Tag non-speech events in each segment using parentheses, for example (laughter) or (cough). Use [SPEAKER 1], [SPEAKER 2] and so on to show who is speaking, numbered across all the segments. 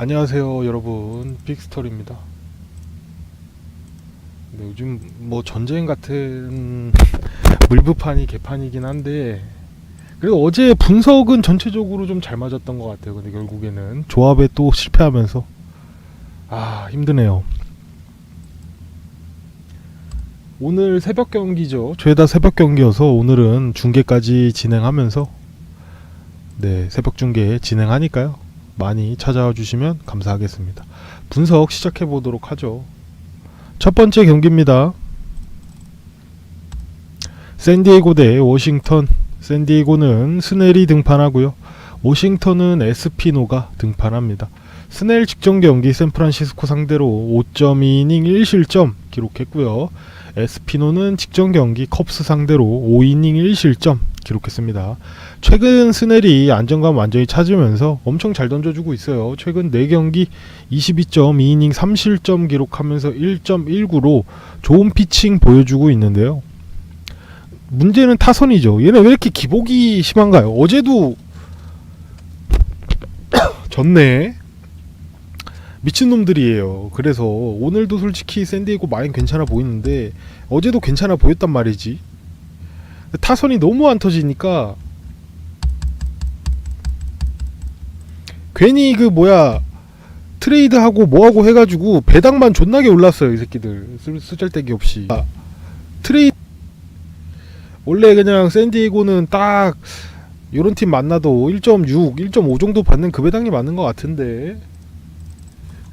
[SPEAKER 1] 안녕하세요 여러분. 빅스토리입니다. 네, 요즘 뭐 전쟁 같은 (laughs) 물부판이 개판이긴 한데 그리고 어제 분석은 전체적으로 좀 잘 맞았던 것 같아요. 근데 결국에는 조합에 또 실패하면서. 아 힘드네요. 오늘 새벽 경기죠. 죄다 새벽 경기여서 오늘은 중계까지 진행하면서 네 새벽 중계 진행하니까요 많이 찾아와 주시면 감사하겠습니다. 분석 시작해 보도록 하죠. 첫 번째 경기입니다. 샌디에고 대 워싱턴. 샌디에고는 스넬이 등판하고요. 워싱턴은 에스피노가 등판합니다. 스넬 직전 경기 샌프란시스코 상대로 5.2이닝 1실점 기록했고요. 에스피노는 직전 경기 컵스 상대로 5이닝 1실점 기록했습니다. 최근 스넬이 안정감 완전히 찾으면서 엄청 잘 던져주고 있어요. 최근 4경기 22.2이닝 3실점 기록하면서 1.19로 좋은 피칭 보여주고 있는데요. 문제는 타선이죠. 얘네 왜 이렇게 기복이 심한가요? 어제도 (coughs) 졌네. 미친놈들이에요. 그래서 오늘도 솔직히 샌디에고 마인 괜찮아 보이는데 어제도 괜찮아 보였단 말이지. 타선이 너무 안 터지니까 괜히 그 뭐야 트레이드하고 뭐하고 해가지고 배당만 존나게 올랐어요 이 새끼들. 쓰- 쓰잘데기 없이. 아, 트레이 원래 그냥 샌디에고는 딱 요런 팀 만나도 1.6, 1.5 정도 받는 그 배당이 맞는 것 같은데.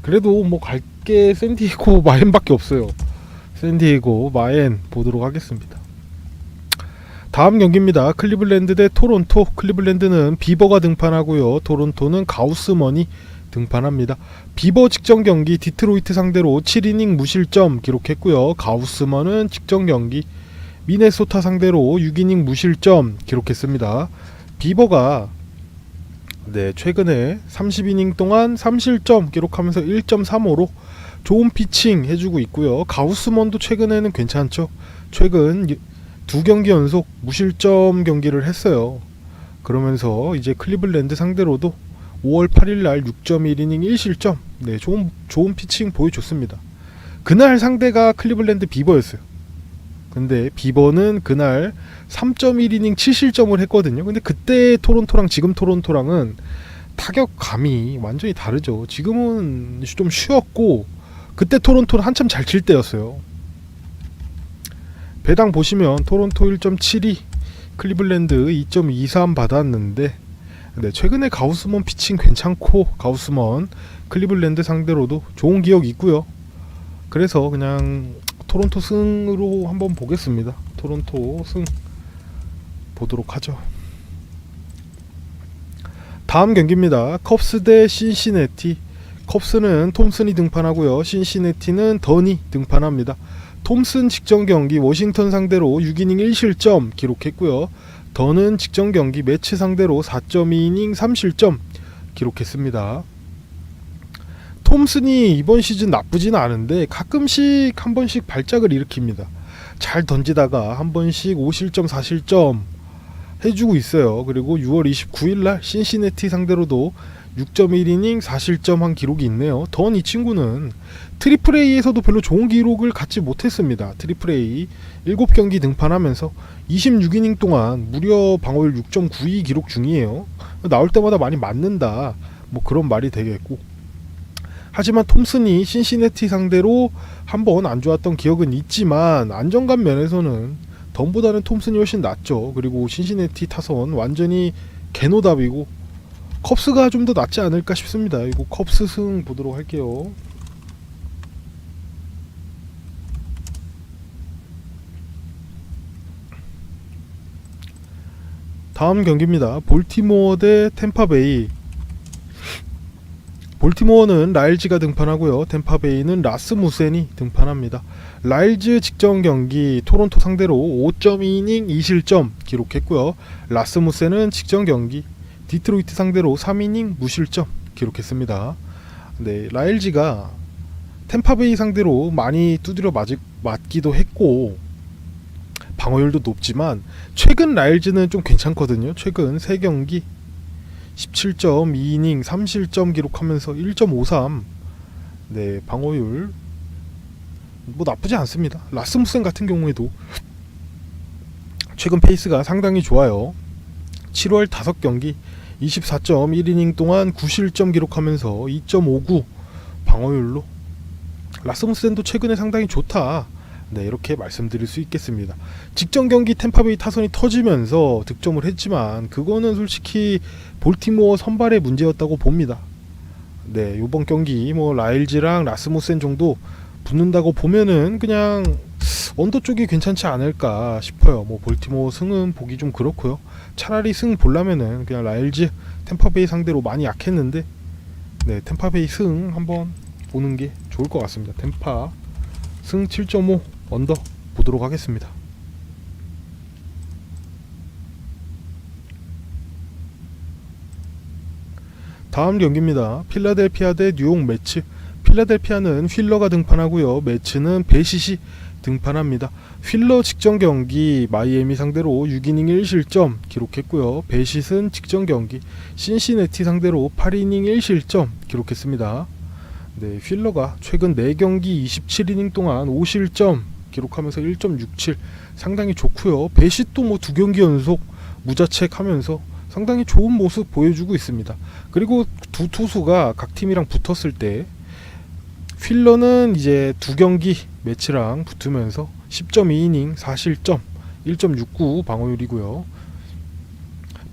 [SPEAKER 1] 그래도 뭐 갈 게 샌디에고 마엔밖에 없어요. 샌디에고 마엔 보도록 하겠습니다 다음 경기입니다. 클리블랜드 대 토론토. 클리블랜드는 비버가 등판하고요. 토론토는 가우스먼이 등판합니다. 비버 직전 경기 디트로이트 상대로 7이닝 무실점 기록했고요. 가우스먼은 직전 경기 미네소타 상대로 6이닝 무실점 기록했습니다. 비버가 네, 최근에 30이닝 동안 3실점 기록하면서 1.35로 좋은 피칭 해주고 있고요. 가우스먼도 최근에는 괜찮죠. 최근 두 경기 연속 무실점 경기를 했어요. 그러면서 이제 클리블랜드 상대로도 5월 8일 날 6.1이닝 1실점. 네, 좋은 좋은 피칭 보여줬습니다. 그날 상대가 클리블랜드 비버였어요. 근데 비버는 그날 3.1이닝 7실점을 했거든요. 근데 그때 토론토랑 지금 토론토랑은 타격감이 완전히 다르죠. 지금은 좀 쉬었고 그때 토론토는 한참 잘 칠 때였어요. 배당 보시면 토론토 1.72, 클리블랜드 2.23 받았는데 네, 최근에 가우스먼 피칭 괜찮고 가우스먼 클리블랜드 상대로도 좋은 기억이 있고요. 그래서 그냥 토론토 승으로 한번 보겠습니다. 토론토 승 보도록 하죠. 다음 경기입니다. 컵스 대 신시내티. 컵스는 톰슨이 등판하고요. 신시내티는 더니 등판합니다. 톰슨 직전 경기 워싱턴 상대로 6이닝 1실점 기록했고요. 더는 직전 경기 매치 상대로 4.2이닝 3실점 기록했습니다. 톰슨이 이번 시즌 나쁘진 않은데 가끔씩 한 번씩 발작을 일으킵니다. 잘 던지다가 한 번씩 5실점 4실점 해주고 있어요. 그리고 6월 29일 날 신시내티 상대로도 6.1이닝 4실점 한 기록이 있네요. 던 이 친구는 트리플 A에서도 별로 좋은 기록을 갖지 못했습니다. 트리플 A 7경기 등판하면서 26이닝 동안 무려 방어율 6.92 기록 중이에요. 나올 때마다 많이 맞는다. 뭐 그런 말이 되겠고. 하지만 톰슨이 신시내티 상대로 한번 안 좋았던 기억은 있지만 안정감 면에서는 던보다는 톰슨이 훨씬 낫죠. 그리고 신시내티 타선 완전히 개노답이고 컵스가 좀 더 낫지 않을까 싶습니다. 이거 컵스 승 보도록 할게요. 다음 경기입니다. 볼티모어 대 템파베이. 볼티모어는 라일즈가 등판하고요. 템파베이는 라스무센이 등판합니다. 라일즈 직전 경기 토론토 상대로 5.2이닝 2실점 기록했고요. 라스무센은 직전 경기 디트로이트 상대로 3이닝 무실점 기록했습니다. 네, 라일즈가 템파베이 상대로 많이 두드려 맞, 맞기도 했고 방어율도 높지만 최근 라일즈는 좀 괜찮거든요. 최근 3경기 17.2이닝 3실점 기록하면서 1.53 네, 방어율 뭐 나쁘지 않습니다. 라스무센 같은 경우에도 최근 페이스가 상당히 좋아요. 7월 5경기 24.1이닝 동안 9실점 기록하면서 2.59 방어율로 라스무센도 최근에 상당히 좋다. 네, 이렇게 말씀드릴 수 있겠습니다. 직전 경기 템파베이 타선이 터지면서 득점을 했지만 그거는 솔직히 볼티모어 선발의 문제였다고 봅니다. 네, 이번 경기 뭐 라일즈랑 라스무센 정도 붙는다고 보면은 그냥 언더 쪽이 괜찮지 않을까 싶어요. 뭐 볼티모어 승은 보기 좀 그렇고요. 차라리 승 보려면은 그냥 라일즈 템파베이 상대로 많이 약했는데 네, 템파베이 승 한번 보는 게 좋을 것 같습니다. 템파 승 7.5 언더 보도록 하겠습니다. 다음 경기입니다. 필라델피아 대 뉴욕 매츠. 필라델피아는 휠러가 등판하고요. 매츠는 베시시 등판합니다. 휠러 직전 경기 마이애미 상대로 6이닝 1실점 기록했고요. 베시스는 직전 경기 신시내티 상대로 8이닝 1실점 기록했습니다. 네, 휠러가 최근 4경기 27이닝 동안 5실점 기록하면서 1.67 상당히 좋고요. 베시도 뭐두 경기 연속 무자책하면서 상당히 좋은 모습 보여주고 있습니다. 그리고 두 투수가 각 팀이랑 붙었을 때 휠러는 이제 두 경기 매치랑 붙으면서 10.2이닝 4실점 1.69 방어율이고요.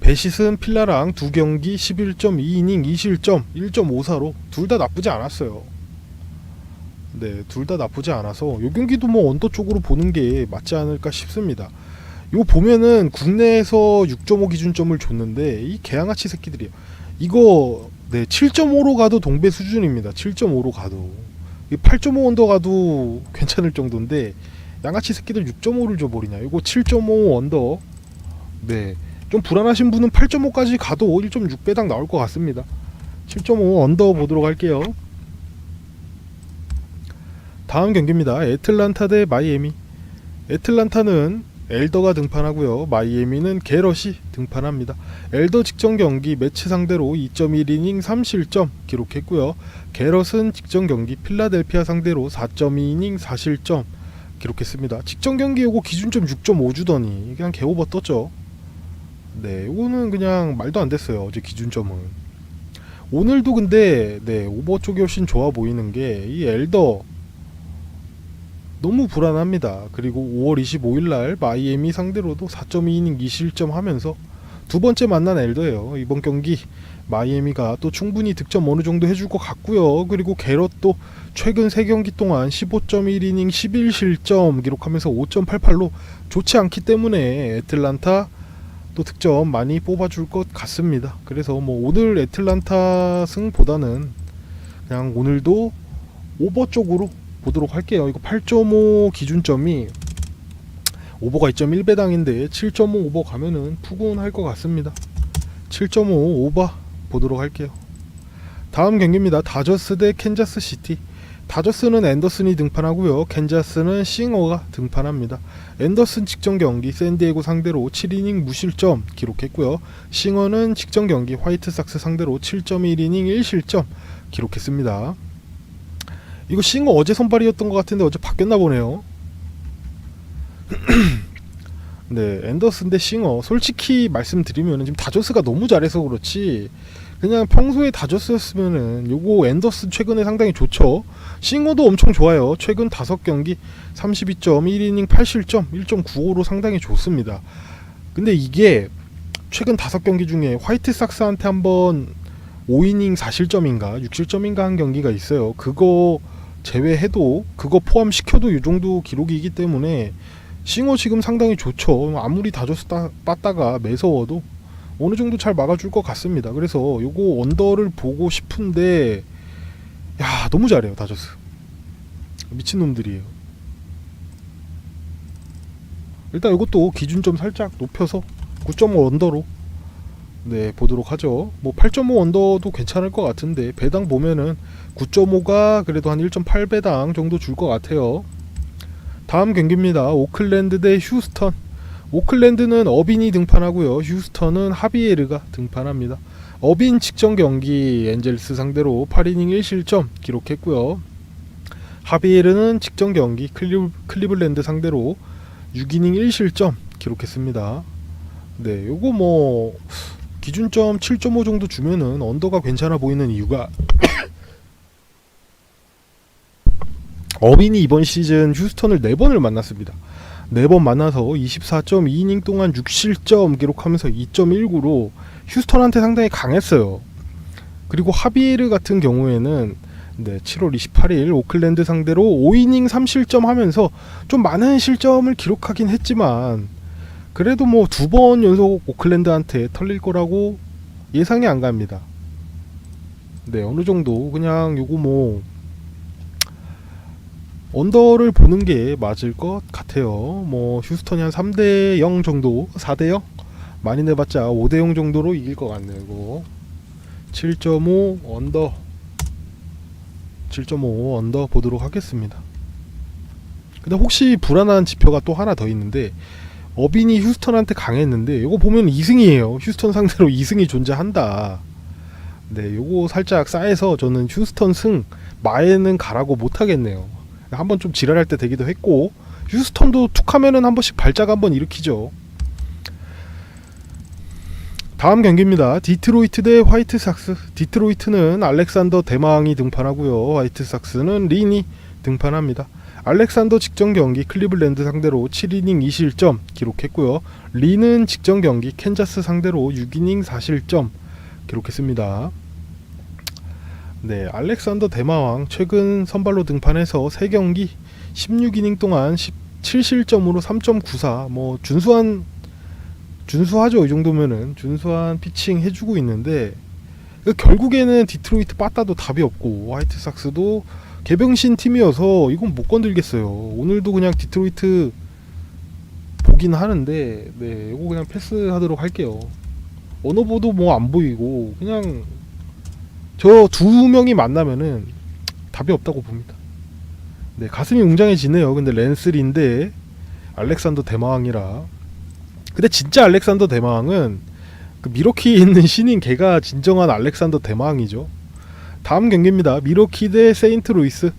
[SPEAKER 1] 베시스는 필라랑 두 경기 11.2이닝 2실점 1.54로 둘 다 나쁘지 않았어요. 네, 둘 다 나쁘지 않아서 요 경기도 뭐 언더 쪽으로 보는 게 맞지 않을까 싶습니다. 요 보면은 국내에서 6.5 기준점을 줬는데 이 개양아치 새끼들이에요. 이거 네 7.5로 가도 동배 수준입니다. 7.5로 가도 8.5 언더 가도 괜찮을 정도인데 양아치 새끼들 6.5를 줘버리냐. 이거 7.5 언더 네. 좀 불안하신 분은 8.5까지 가도 1.6배당 나올 것 같습니다. 7.5 언더 보도록 할게요. 다음 경기입니다. 애틀란타 대 마이애미. 애틀란타는 엘더가 등판하고요. 마이애미는 게럿이 등판합니다. 엘더 직전 경기 매치 상대로 2.1이닝 3실점 기록했고요. 게럿은 직전 경기 필라델피아 상대로 4.2이닝 4실점 기록했습니다. 직전 경기 요거 기준점 6.5 주더니 그냥 개오버 떴죠. 네, 이거는 그냥 말도 안 됐어요. 어제 기준점은. 오늘도 근데 네 오버 쪽이 훨씬 좋아 보이는 게 이 엘더 너무 불안합니다. 그리고 5월 25일 날 마이애미 상대로도 4.2이닝 2실점 하면서 두 번째 만난 엘더예요. 이번 경기 마이애미가 또 충분히 득점 어느 정도 해줄 것 같고요. 그리고 게럿도 최근 3경기 동안 15.1이닝 11실점 기록하면서 5.88로 좋지 않기 때문에 애틀란타 또 득점 많이 뽑아줄 것 같습니다. 그래서 뭐 오늘 애틀란타 승보다는 그냥 오늘도 오버 쪽으로 보도록 할게요. 이거 8.5 기준점이 오버가 2.1배당인데 7.5 오버 가면은 푸근할 것 같습니다. 7.5 오버 보도록 할게요. 다음 경기입니다. 다저스 대 캔자스 시티. 다저스는 앤더슨이 등판하고요. 캔자스는 싱어가 등판합니다. 앤더슨 직전 경기 샌디에고 상대로 7이닝 무실점 기록했고요. 싱어는 직전 경기 화이트삭스 상대로 7.1이닝 1실점 기록했습니다. 이거 싱어 어제 선발이었던 것 같은데 어제 바뀌었나 보네요. (clears throat) 네, 앤더슨 대 싱어. 솔직히 말씀드리면 지금 다저스가 너무 잘해서 그렇지. 그냥 평소에 다저스였으면은 요거 앤더슨 최근에 상당히 좋죠. 싱어도 엄청 좋아요. 최근 5경기 32.1이닝 8실점 1.95로 상당히 좋습니다. 근데 이게 최근 5경기 중에 화이트삭스한테 한번 5이닝 4실점인가 6실점인가 한 경기가 있어요. 그거 제외해도 그거 포함시켜도 이 정도 기록이기 때문에 싱어 지금 상당히 좋죠. 아무리 따, 빠다가 매서워도 어느 정도 잘 막아줄 것 같습니다. 그래서 요거 언더를 보고 싶은데 야 너무 잘해요 다저스 미친 놈들이에요. 일단 이것도 기준점 살짝 높여서 9.5 언더로 네 보도록 하죠. 뭐 8.5 언더도 괜찮을 것 같은데 배당 보면은 9.5가 그래도 한 1.8배당 정도 줄 것 같아요. 다음 경기입니다. 오클랜드 대 휴스턴. 오클랜드는 어빈이 등판하고요. 휴스턴은 하비에르가 등판합니다. 어빈 직전 경기 엔젤스 상대로 8이닝 1실점 기록했고요. 하비에르는 직전 경기 클리, 클리블랜드 상대로 6이닝 1실점 기록했습니다. 네, 요거 뭐 기준점 7.5 정도 주면은 언더가 괜찮아 보이는 이유가 어빈이 이번 시즌 휴스턴을 4번을 만났습니다. 4번 만나서 24.2이닝 동안 6실점 기록하면서 2.19로 휴스턴한테 상당히 강했어요. 그리고 하비에르 같은 경우에는 네, 7월 28일 오클랜드 상대로 5이닝 3실점 하면서 좀 많은 실점을 기록하긴 했지만 그래도 뭐 두 번 연속 오클랜드한테 털릴 거라고 예상이 안 갑니다. 네, 어느 정도 그냥 요거 뭐 언더를 보는 게 맞을 것 같아요. 뭐 휴스턴이 한 3대 0 정도, 4대 0 많이 내봤자 5대 0 정도로 이길 것 같네요. 이거 7.5 언더 7.5 언더 보도록 하겠습니다. 근데 혹시 불안한 지표가 또 하나 더 있는데 어빈이 휴스턴한테 강했는데 이거 보면 2승이에요. 휴스턴 상대로 2승이 존재한다. 네, 요거 살짝 싸해서 저는 휴스턴 승 마에는 가라고 못 하겠네요. 한번 좀 지랄할 때 되기도 했고 휴스턴도 툭 하면은 한 번씩 발작 한번 일으키죠. 다음 경기입니다. 디트로이트 대 화이트삭스. 디트로이트는 알렉산더 대망이 등판하고요. 화이트삭스는 린이 등판합니다. 알렉산더 직전 경기 클리블랜드 상대로 7이닝 2실점 기록했고요. 리는 직전 경기 캔자스 상대로 6이닝 4실점 기록했습니다. 네, 알렉산더 대마왕 최근 선발로 등판해서 3경기 16이닝 동안 17실점으로 3.94 뭐 준수한 준수하죠 이 정도면은 준수한 피칭 해 주고 있는데 그 결국에는 디트로이트 빠따도 답이 없고 화이트삭스도 개병신 팀이어서 이건 못 건들겠어요. 오늘도 그냥 디트로이트 보긴 하는데 네 이거 그냥 패스하도록 할게요. 언어보도 뭐 안 보이고 그냥 저 두 명이 만나면은 답이 없다고 봅니다. 네 가슴이 웅장해지네요. 근데 랜슬인데 알렉산더 대마왕이라 근데 진짜 알렉산더 대마왕은 그 미로키에 있는 신인 걔가 진정한 알렉산더 대마왕이죠. 다음 경기입니다. 미로키 대 세인트 루이스.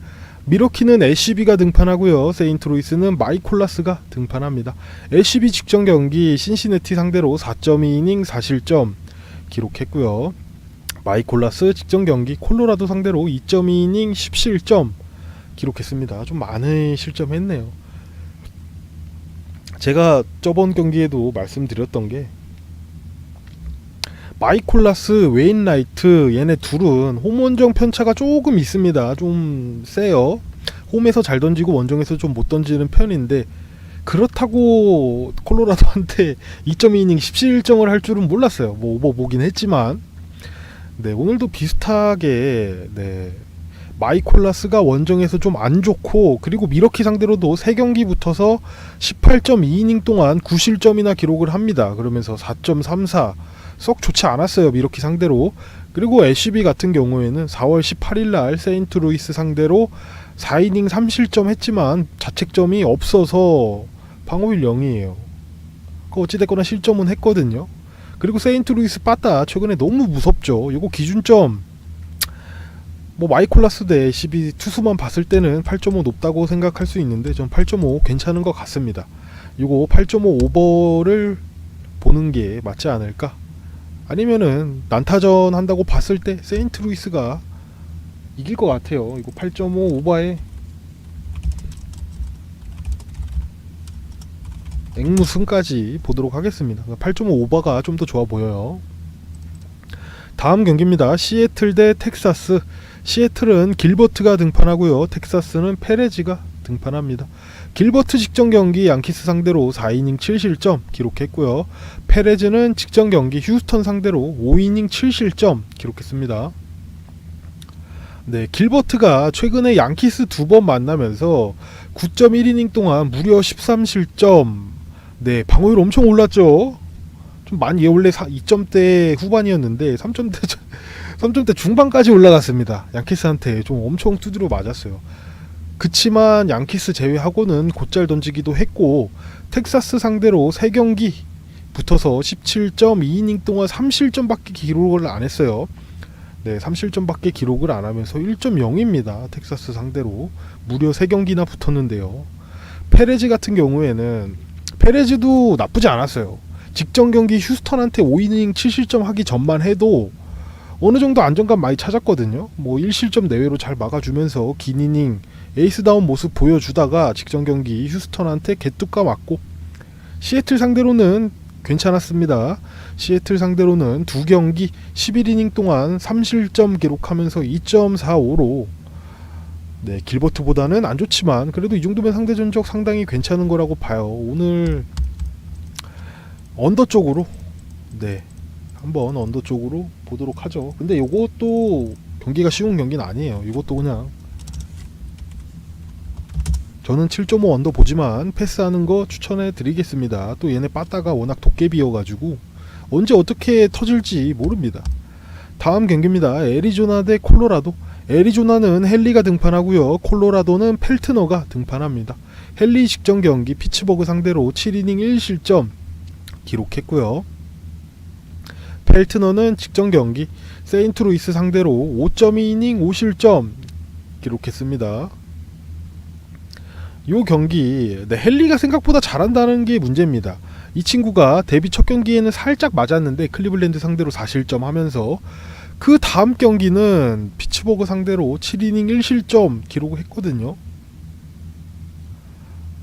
[SPEAKER 1] 미로키는 LCB가 등판하고요. 세인트 루이스는 마이콜라스가 등판합니다. LCB 직전 경기 신시내티 상대로 4.2이닝 4실점 기록했고요. 마이콜라스 직전 경기 콜로라도 상대로 2.2이닝 10실점 기록했습니다. 좀 많은 실점했네요. 제가 저번 경기에도 말씀드렸던 게 마이콜라스, 웨인 라이트 얘네 둘은 홈 원정 편차가 조금 있습니다. 좀 세요. 홈에서 잘 던지고 원정에서 좀 못 던지는 편인데 그렇다고 콜로라도한테 (laughs) 2.2이닝 17점을 할 줄은 몰랐어요. 뭐 오버 보긴 했지만 네 오늘도 비슷하게 네 마이콜라스가 원정에서 좀 안 좋고 그리고 미러키 상대로도 3경기 붙어서 18.2이닝 동안 9실점이나 기록을 합니다. 그러면서 4.34 썩 좋지 않았어요. 미러키 상대로. 그리고 LCB 같은 경우에는 4월 18일 날 세인트 루이스 상대로 4이닝 3실점 했지만 자책점이 없어서 방어율 0이에요. 그 어찌됐거나 실점은 했거든요. 그리고 세인트루이스 빠따 최근에 너무 무섭죠. 이거 기준점 뭐 마이콜라스 대 LCB 투수만 봤을 때는 8.5 높다고 생각할 수 있는데 전 8.5 괜찮은 것 같습니다. 이거 8.5 오버를 보는 게 맞지 않을까? 아니면은 난타전 한다고 봤을 때 세인트루이스가 이길 것 같아요. 이거 8.5 오버에 앵무승까지 보도록 하겠습니다. 8.5 오버가 좀 더 좋아 보여요. 다음 경기입니다. 시애틀 대 텍사스. 시애틀은 길버트가 등판하고요. 텍사스는 페레지가 등판합니다. 길버트 직전 경기 양키스 상대로 4이닝 7실점 기록했고요. 페레즈는 직전 경기 휴스턴 상대로 5이닝 7실점 기록했습니다. 네, 길버트가 최근에 양키스 두 번 만나면서 9.1이닝 동안 무려 13실점. 네, 방어율 엄청 올랐죠. 좀 많이 원래 2점대 후반이었는데 3점대 3점대 (laughs) 중반까지 올라갔습니다. 양키스한테 좀 엄청 두드려 맞았어요. 그치만 양키스 제외하고는 곧잘 던지기도 했고 텍사스 상대로 3경기 붙어서 17.2이닝 동안 3실점밖에 기록을 안 했어요. 네, 3실점밖에 기록을 안 하면서 1.0입니다. 텍사스 상대로 무려 3경기나 붙었는데요. 페레즈 같은 경우에는 페레즈도 나쁘지 않았어요. 직전 경기 휴스턴한테 5이닝 7실점 하기 전만 해도 어느 정도 안정감 많이 찾았거든요. 뭐 1실점 내외로 잘 막아주면서 긴 이닝 에이스다운 모습 보여주다가 직전 경기 휴스턴한테 개뚜까 맞고 시애틀 상대로는 괜찮았습니다. 시애틀 상대로는 두 경기 11이닝 동안 3실점 기록하면서 2.45로 네, 길버트보다는 안 좋지만 그래도 이 정도면 상대 전적 상당히 괜찮은 거라고 봐요. 오늘 언더 쪽으로 네. 한번 언더 쪽으로 보도록 하죠. 근데 요것도 경기가 쉬운 경기는 아니에요. 이것도 그냥 저는 7.5 언더 보지만 패스하는 거 추천해 드리겠습니다. 또 얘네 빠따가 워낙 도깨비여가지고 언제 어떻게 터질지 모릅니다. 다음 경기입니다. 애리조나 대 콜로라도. 애리조나는 헨리가 등판하고요. 콜로라도는 펠트너가 등판합니다. 헨리 직전 경기 피츠버그 상대로 7이닝 1실점 기록했고요. 펠트너는 직전 경기 세인트루이스 상대로 5.2이닝 5실점 기록했습니다. 요 경기 네, 헨리가 생각보다 잘한다는 게 문제입니다. 이 친구가 데뷔 첫 경기에는 살짝 맞았는데 클리블랜드 상대로 4실점 하면서 그 다음 경기는 피츠버그 상대로 7이닝 1실점 기록을 했거든요.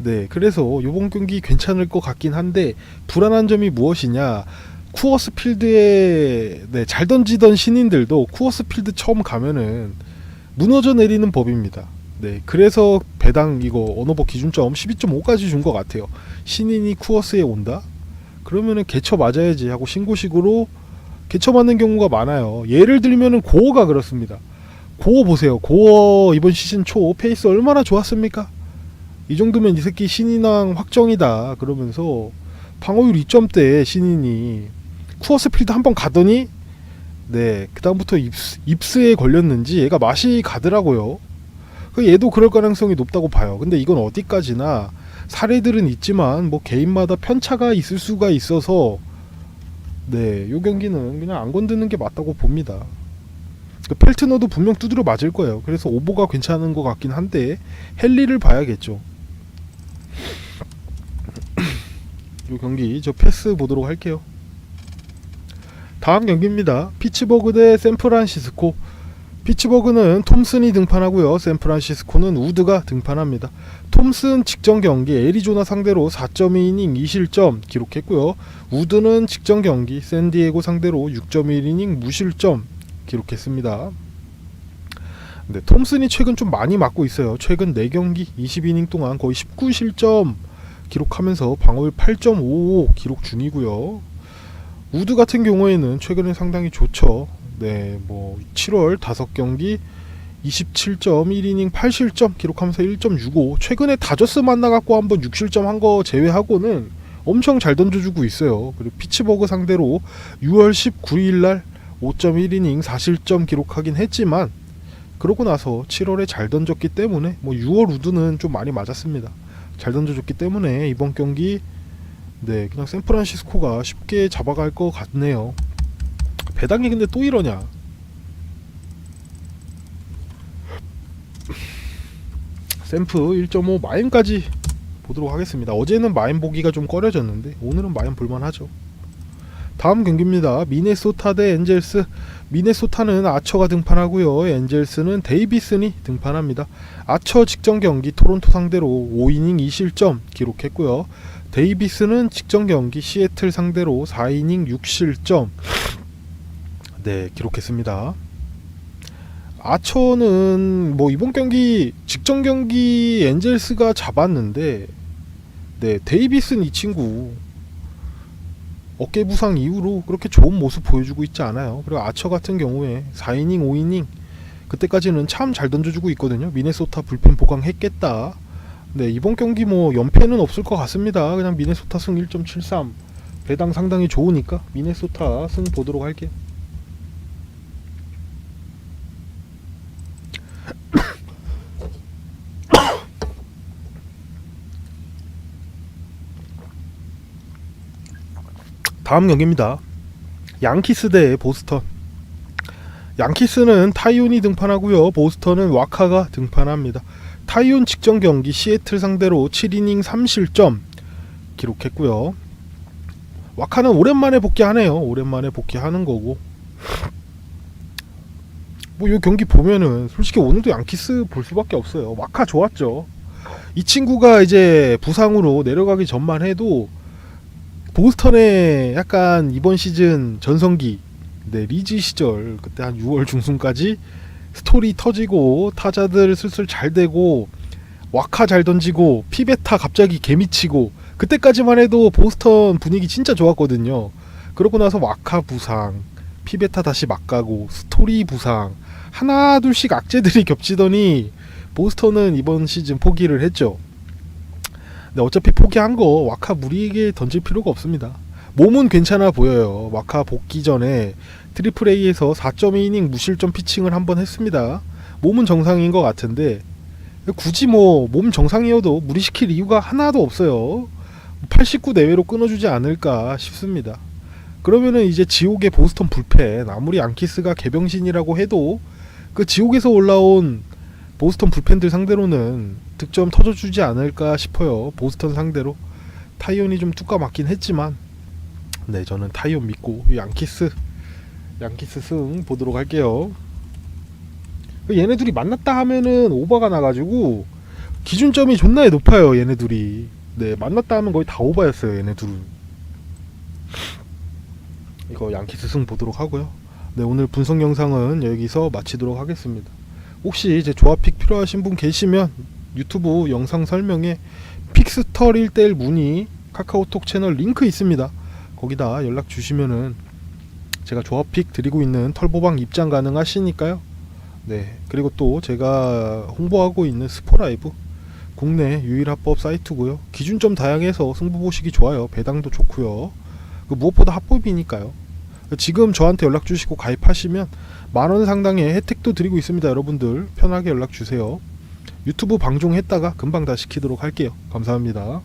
[SPEAKER 1] 네, 그래서 요번 경기 괜찮을 것 같긴 한데 불안한 점이 무엇이냐? 쿠어스 필드에 네, 잘 던지던 신인들도 쿠어스 필드 처음 가면은 무너져 내리는 법입니다. 네, 그래서 배당 이거 언어버 기준점 12.5까지 준 것 같아요. 신인이 쿠어스에 온다? 그러면은 개쳐 맞아야지 하고 신고식으로 개쳐 맞는 경우가 많아요. 예를 들면은 고어가 그렇습니다. 고어 보세요. 고어 이번 시즌 초 페이스 얼마나 좋았습니까? 이 정도면 이 새끼 신인왕 확정이다. 그러면서 방어율 2점대 신인이 쿠어스 필드 한 번 가더니 네 그다음부터 입스, 입스에 걸렸는지 얘가 맛이 가더라고요. 그 얘도 그럴 가능성이 높다고 봐요. 근데 이건 어디까지나 사례들은 있지만 뭐 개인마다 편차가 있을 수가 있어서 네, 요 경기는 그냥 안 건드는 게 맞다고 봅니다. 그 펠트너도 분명 두드려 맞을 거예요. 그래서 오버가 괜찮은 것 같긴 한데 헨리를 봐야겠죠. 요 경기 저 패스 보도록 할게요. 다음 경기입니다. 피츠버그 대 샌프란시스코. 피츠버그는 톰슨이 등판하고요. 샌프란시스코는 우드가 등판합니다. 톰슨 직전 경기 애리조나 상대로 4.2이닝 2실점 기록했고요. 우드는 직전 경기 샌디에고 상대로 6.1이닝 무실점 기록했습니다. 네, 톰슨이 최근 좀 많이 맞고 있어요. 최근 4경기 20이닝 동안 거의 19실점 기록하면서 방어율 8.55 기록 중이고요. 우드 같은 경우에는 최근에 상당히 좋죠. 네, 뭐 7월 5경기 27.1이닝 8실점 기록하면서 1.65 최근에 다저스 만나갖고 한번 6실점 한 거 제외하고는 엄청 잘 던져주고 있어요. 그리고 피츠버그 상대로 6월 19일 날 5.1이닝 4실점 기록하긴 했지만 그러고 나서 7월에 잘 던졌기 때문에 뭐 6월 우드는 좀 많이 맞았습니다. 잘 던져줬기 때문에 이번 경기 네 그냥 샌프란시스코가 쉽게 잡아갈 것 같네요. 배당이 근데 또 이러냐? 샘프 1.5 마인까지 보도록 하겠습니다. 어제는 마인 보기가 좀 꺼려졌는데 오늘은 마인 볼만하죠. 다음 경기입니다. 미네소타 대 엔젤스. 미네소타는 아처가 등판하고요. 엔젤스는 데이비슨이 등판합니다. 아처 직전 경기 토론토 상대로 5이닝 2실점 기록했고요. 데이비스는 직전 경기 시애틀 상대로 4이닝 6실점 네 기록했습니다. 아처는 뭐 이번 경기 직전 경기 엔젤스가 잡았는데 네 데이비슨 이 친구 어깨 부상 이후로 그렇게 좋은 모습 보여주고 있지 않아요. 그리고 아처 같은 경우에 4이닝 5이닝 그때까지는 참 잘 던져주고 있거든요. 미네소타 불펜 보강했겠다. 네 이번 경기 뭐 연패는 없을 것 같습니다. 그냥 미네소타 승 1.73 배당 상당히 좋으니까 미네소타 승 보도록 할게요. 다음 경기입니다. 양키스 대 보스턴. 양키스는 타이온이 등판하고요. 보스턴은 와카가 등판합니다. 타이온 직전 경기 시애틀 상대로 7이닝 3실점 기록했고요. 와카는 오랜만에 복귀하네요. 오랜만에 복귀하는 거고. 뭐 이 경기 보면은 솔직히 오늘도 양키스 볼 수밖에 없어요. 와카 좋았죠. 이 친구가 이제 부상으로 내려가기 전만 해도 보스턴의 약간 이번 시즌 전성기 네, 리즈 시절 그때 한 6월 중순까지 스토리 터지고 타자들 슬슬 잘 되고 와카 잘 던지고 피베타 갑자기 개미치고 그때까지만 해도 보스턴 분위기 진짜 좋았거든요. 그러고 나서 와카 부상, 피베타 다시 막 가고 스토리 부상 하나 둘씩 악재들이 (laughs) 겹치더니 보스턴은 이번 시즌 포기를 했죠. 근데 어차피 포기한 거 와카 무리에게 던질 필요가 없습니다. 몸은 괜찮아 보여요. 와카 복귀 전에 트리플 A에서 4.2이닝 무실점 피칭을 한번 했습니다. 몸은 정상인 것 같은데 굳이 뭐 몸 정상이어도 무리시킬 이유가 하나도 없어요. 89 내외로 끊어주지 않을까 싶습니다. 그러면은 이제 지옥의 보스턴 불펜 아무리 안키스가 개병신이라고 해도 그 지옥에서 올라온 보스턴 불펜들 상대로는 득점 터져주지 않을까 싶어요. 보스턴 상대로 타이온이 좀 뚜까 맞긴 했지만 네 저는 타이온 믿고 이 양키스 양키스 승 보도록 할게요. 얘네 둘이 만났다 하면은 오버가 나가지고 기준점이 존나 높아요. 얘네 둘이 네 만났다 하면 거의 다 오버였어요. 얘네 둘은 이거 양키스 승 보도록 하고요. 네 오늘 분석 영상은 여기서 마치도록 하겠습니다. 혹시 이제 조합픽 필요하신 분 계시면 유튜브 영상 설명에 픽스털 1대1 문의 카카오톡 채널 링크 있습니다. 거기다 연락 주시면은 제가 조합픽 드리고 있는 털보방 입장 가능하시니까요. 네. 그리고 또 제가 홍보하고 있는 스포라이브 국내 유일 합법 사이트고요. 기준점 다양해서 승부 보시기 좋아요. 배당도 좋고요. 그 무엇보다 합법이니까요. 지금 저한테 연락 주시고 가입하시면 만원 상당의 혜택도 드리고 있습니다. 여러분들 편하게 연락 주세요. 유튜브 방송했다가 금방 다 시키도록 할게요. 감사합니다.